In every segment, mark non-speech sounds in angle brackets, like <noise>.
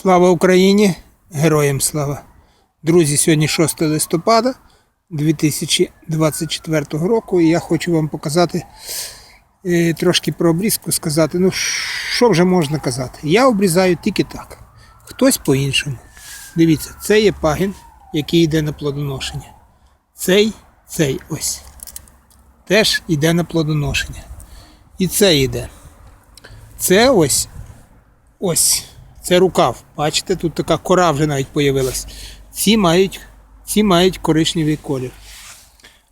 Слава Україні! Героям слава! Друзі, сьогодні 6 листопада 2024 року і я хочу вам показати е, трошки про обрізку, сказати. Ну, що вже можна казати? Я обрізаю тільки так. Хтось по-іншому. Дивіться, це є пагін, який йде на плодоношення. Цей, цей ось. Теж йде на плодоношення. І це йде. Це ось Ось, це рукав. Бачите, тут така кора вже навіть появилась. Ці мають, ці мають коричневий колір.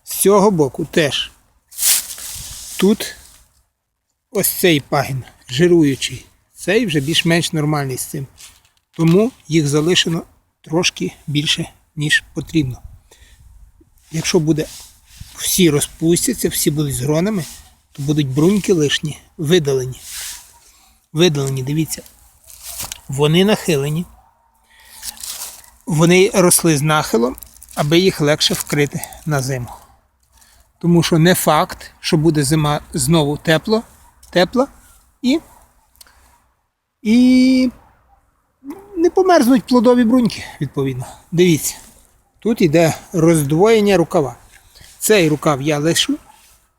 З цього боку теж. Тут ось цей пагін, жируючий. Цей вже більш-менш нормальний з цим. Тому їх залишено трошки більше, ніж потрібно. Якщо буде всі розпустяться, всі будуть з гронами, то будуть бруньки лишні, видалені. Видалені, дивіться. Вони нахилені. Вони росли з нахилом, аби їх легше вкрити на зиму. Тому що не факт, що буде зима знову тепло, тепла і, і не померзнуть плодові бруньки, відповідно. Дивіться, тут йде роздвоєння рукава. Цей рукав я лишу,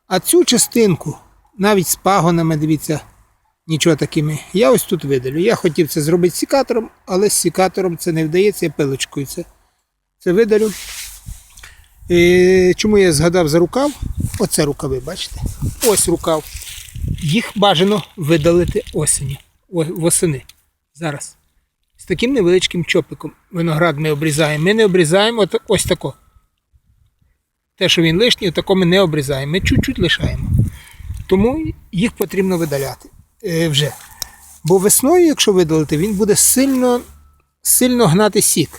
а цю частинку навіть з пагонами, дивіться, нічого такими. Я ось тут видалю. Я хотів це зробити сікатором, але з сікатором це не вдається, я пилочкою це, це видалю. І чому я згадав за рукав? Оце рукави, бачите? Ось рукав. Їх бажано видалити осені, восени. Зараз. З таким невеличким чопиком виноград ми обрізаємо. Ми не обрізаємо ось тако. Те, що він лишній, тако ми не обрізаємо. Ми чуть-чуть лишаємо. Тому їх потрібно видаляти вже. Бо весною, якщо видалити, він буде сильно, сильно гнати сік.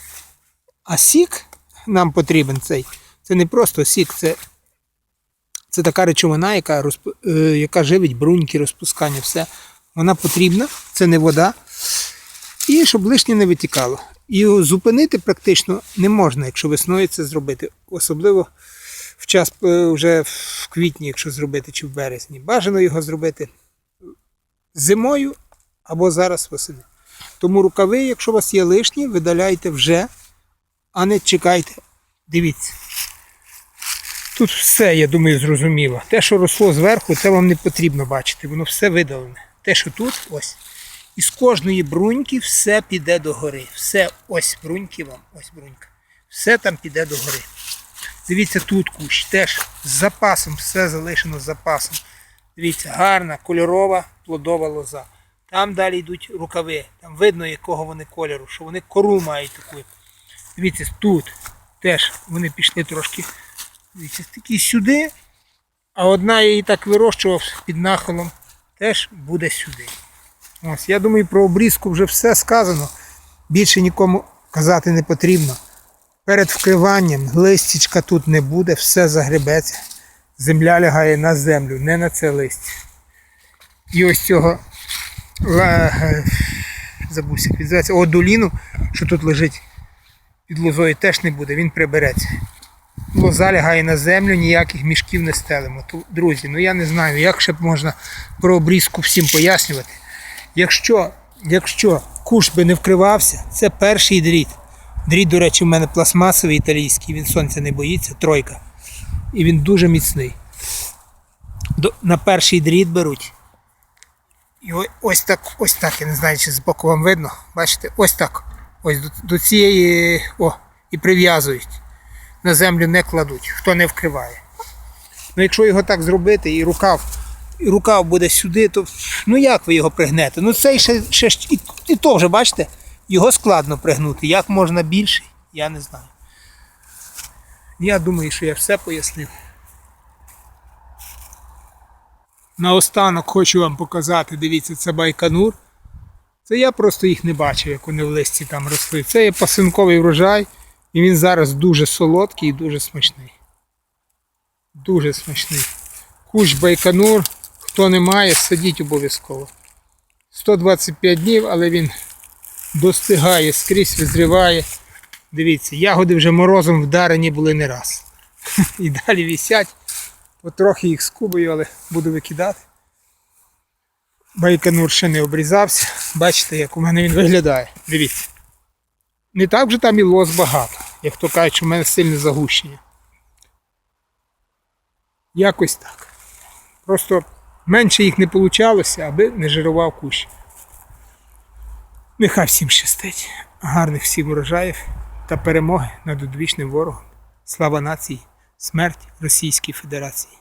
А сік нам потрібен цей. Це не просто сік, це, це така речовина, яка, розп... е, яка живить бруньки, розпускання, все. Вона потрібна, це не вода. І щоб лишнє не витікало. І зупинити практично не можна, якщо весною це зробити. Особливо в час е, вже в квітні, якщо зробити, чи в березні. Бажано його зробити зимою або зараз восени. Тому рукави, якщо у вас є лишні, видаляйте вже, а не чекайте. Дивіться. Тут все, я думаю, зрозуміло. Те, що росло зверху, це вам не потрібно бачити. Воно все видалене. Те, що тут, ось. І з кожної бруньки все піде догори. Все, ось бруньки вам, ось брунька. Все там піде догори. Дивіться, тут кущ теж з запасом, все залишено з запасом. Дивіться, гарна, кольорова, плодова лоза. Там далі йдуть рукави. Там видно, якого вони кольору, що вони кору мають таку. Дивіться, тут теж вони пішли трошки. Дивіться, такі сюди. А одна я її так вирощував під нахилом, теж буде сюди. Ось, я думаю, про обрізку вже все сказано. Більше нікому казати не потрібно. Перед вкриванням листячка тут не буде, все загребеться. Земля лягає на землю, не на це листя. І ось цього забувся, як відзивається, одоліну, що тут лежить під лозою, теж не буде, він прибереться. Лоза лягає на землю, ніяких мішків не стелимо. Ту- Друзі, ну я не знаю, як ще б можна про обрізку всім пояснювати. Якщо, якщо куш би не вкривався, це перший дріт. Дріт, до речі, в мене пластмасовий італійський, він сонця не боїться, тройка. І він дуже міцний. До, на перший дріт беруть. І ось так, ось так, я не знаю, чи з боку вам видно. Бачите, ось так. Ось до, до цієї. О, і прив'язують. На землю не кладуть, хто не вкриває. Ну якщо його так зробити і рукав, і рукав буде сюди, то ну як ви його пригнете? Ну цей ще, ще і, і то вже, бачите, його складно пригнути. Як можна більший, я не знаю. Я думаю, що я все пояснив. Наостанок хочу вам показати, дивіться, це байканур. Це я просто їх не бачив, як вони в листі там росли. Це є пасинковий врожай, і він зараз дуже солодкий і дуже смачний. Дуже смачний. Кущ байканур. Хто не має, садіть обов'язково. 125 днів, але він достигає, скрізь визріває. Дивіться, ягоди вже морозом вдарені були не раз. <laughs> І далі висять. Потрохи їх скубаю, але буду викидати. Байконур ще не обрізався. Бачите, як у мене він виглядає. Дивіться. Не так вже там і лос багато, як то кажуть, що в мене сильне загущення. Якось так. Просто менше їх не вийшло, аби не жирував кущ. Нехай всім щастить. Гарних всім урожаїв та перемоги над одвічним ворогом. Слава нації, смерть Російській Федерації.